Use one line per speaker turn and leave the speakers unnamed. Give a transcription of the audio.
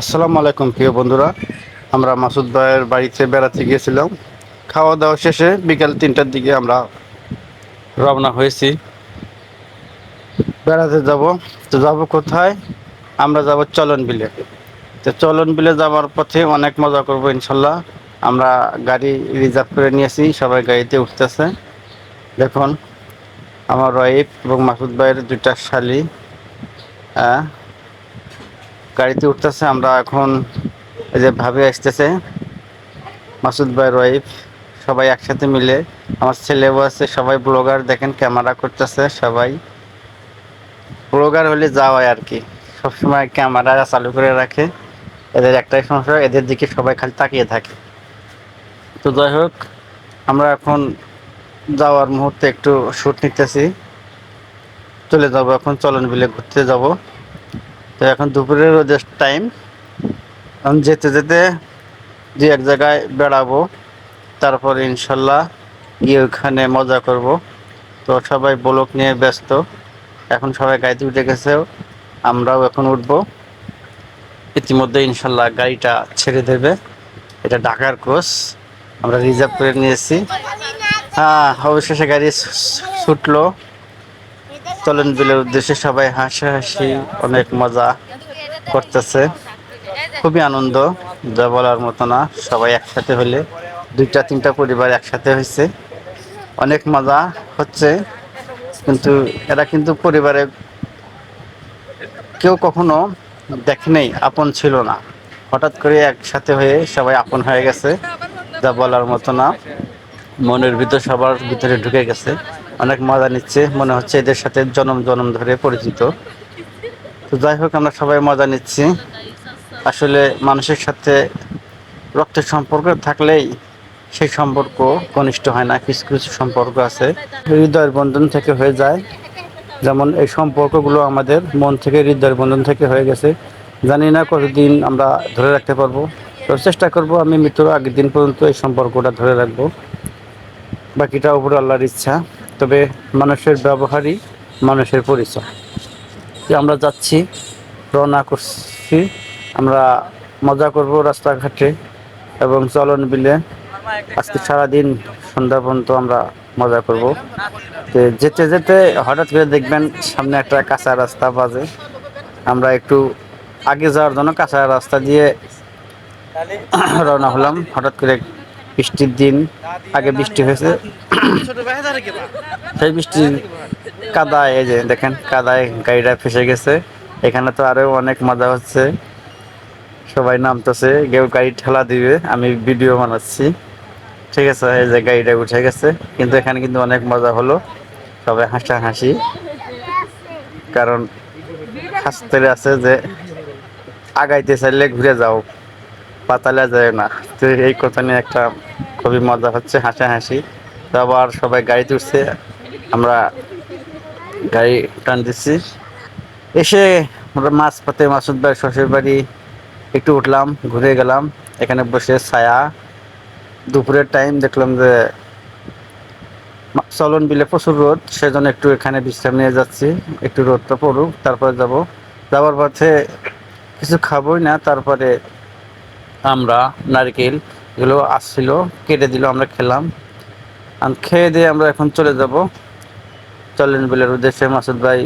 আসসালামু আলাইকুম, প্রিয় বন্ধুরা। আমরা মাসুদ ভাইয়ের বাড়িতে বেড়াতে গিয়েছিলাম। খাওয়া দাওয়া শেষে বিকাল তিনটার দিকে আমরা রওনা হয়েছি। বেড়াতে যাব। তো যাব কোথায়? আমরা যাব চলন বিলে। তো চলন বিলে যাওয়ার পথে অনেক মজা করব ইনশাল্লাহ। আমরা গাড়ি রিজার্ভ করে নিয়েছি, সবাই গাড়িতে উঠতেছে। দেখুন, আমার ওয়াইফ এবং মাসুদ ভাইয়ের দুইটা শালি। হ্যাঁ গাড়িতে উঠতেছে, আমরা এখন এই যে ভাবে আসতেছে, মাসুদ ভাইয়ের ওয়াইফ সবাই একসাথে মিলে। আমার ছেলেও আছে, সবাই ব্লগার, দেখেন ক্যামেরা করতেছে সবাই। ব্লগার হলে যাওয়ায় আর কি, সবসময় ক্যামেরা চালু করে রাখে। এদের একটাই সমস্যা, এদের দিকে সবাই খালি তাকিয়ে থাকে। তো যাই হোক, আমরা এখন যাওয়ার মুহূর্তে একটু শ্যুট নিতেছি। চলে যাব এখন চলন বিলে ঘুরতে যাব। তো এখন দুপুরের রোদের টাইম আমি যেতে যেতে দু এক জায়গায় বেড়াবো। তারপর ইনশাল্লাহ গিয়ে ওখানে মজা করব। তো সবাই ব্লক নিয়ে ব্যস্ত। এখন সবাই গাড়িতে উঠে গেছে। আমরাও এখন উঠব। ইতিমধ্যে ইনশাল্লাহ গাড়িটা ছেড়ে দেবে। এটা ঢাকার কোচ আমরা রিজার্ভ করে নিয়েছি। হ্যাঁ অবশেষে গাড়ি ছুটলো। চলন বিলের উদ্দেশ্যে সবাই হাসাহাসি অনেক মজা করতেছে। খুবই আনন্দ, যা বলার মতো না, সবাই একসাথে হলে দুইটা, তিনটা পরিবার একসাথে হয়েছে অনেক মজা হচ্ছে, কিন্তু এরা কিন্তু পরিবারে কেউ কখনো দেখে নেই, আপন ছিল না। হঠাৎ করে একসাথে হয়ে সবাই আপন হয়ে গেছে, যা বলার মতো না। মনের ভিতর সবার ভিতরে ঢুকে গেছে। অনেক মজা নিচ্ছে, মনে হচ্ছে এদের সাথে জনম জনম ধরে পরিচিত। তো যাই হোক, আমরা সবাই মজা নিচ্ছি। আসলে মানুষের সাথে রক্তের সম্পর্ক থাকলেই সেই সম্পর্ক ঘনিষ্ঠ হয় না, কিছু কিছু সম্পর্ক আছে। হৃদয়ের বন্ধন থেকে হয়ে যায়। যেমন এই সম্পর্কগুলো আমাদের মন থেকে, হৃদয়ের বন্ধন থেকে হয়ে গেছে। জানি না কতদিন আমরা ধরে রাখতে পারব। তো চেষ্টা করব আমি মৃত্যুর আগের দিন পর্যন্ত এই সম্পর্কটা ধরে রাখব। বাকিটা উপরে আল্লাহর ইচ্ছা। তবে মানুষের ব্যবহারই মানুষের পরিচয়। যে আমরা যাচ্ছি, রওনা করছি, আমরা মজা করব রাস্তাঘাটে এবং চলন বিলে। আজকে সারাদিন সন্ধ্যা পর্যন্ত আমরা মজা করব। তো যেতে যেতে হঠাৎ করে দেখবেন সামনে একটা কাঁচা রাস্তা বাজে। আমরা একটু আগে যাওয়ার জন্য কাঁচা রাস্তা দিয়ে রওনা হলাম। হঠাৎ করে বৃষ্টির দিন, আগে বৃষ্টি হয়েছে। সেই বৃষ্টি কাদায়, এই যে দেখেন, কাদায় গাড়িটা ফেসে গেছে। এখানে তো আরও অনেক মজা হচ্ছে। সবাই নামতেছে, কেউ গাড়ি ঠেলা দিবে, আমি ভিডিও বানাচ্ছি। ঠিক আছে, এই যে গাড়িটা উঠে গেছে। কিন্তু এখানে কিন্তু অনেক মজা হলো। সবাই হাসা হাসি কারণ হাসতে আছে যে, আগাইতে চাইলে ঘুরে যাও। পাতালে যায় না। তো এই কথা নিয়ে একটা খুবই মজা হচ্ছে, হাসাহাসি। তো আবার সবাই গাড়ি তুলছে, আমরা গাড়ি টান দিচ্ছি। এসে আমরা মাছ পাতে মাসুদ ভাই, শ্বশুর বাড়ি একটু উঠলাম, ঘুরে গেলাম। এখানে বসে ছায়া। দুপুরের টাইম দেখলাম যে চলন বিলে প্রচুর রোদ, সেজন্য একটু এখানে বিশ্রাম নিয়ে যাচ্ছি। একটু রোদটা পড়ুক, তারপরে যাব। যাওয়ার পথে কিছু খাবোই না, তারপরে আমরা নারকেল, এগুলো আসছিল, কেটে দিল, আমরা খেলাম। খেয়ে দিয়ে আমরা এখন চলে যাব। চলেন বিলের উদ্দেশ্যে মাসুদ ভাই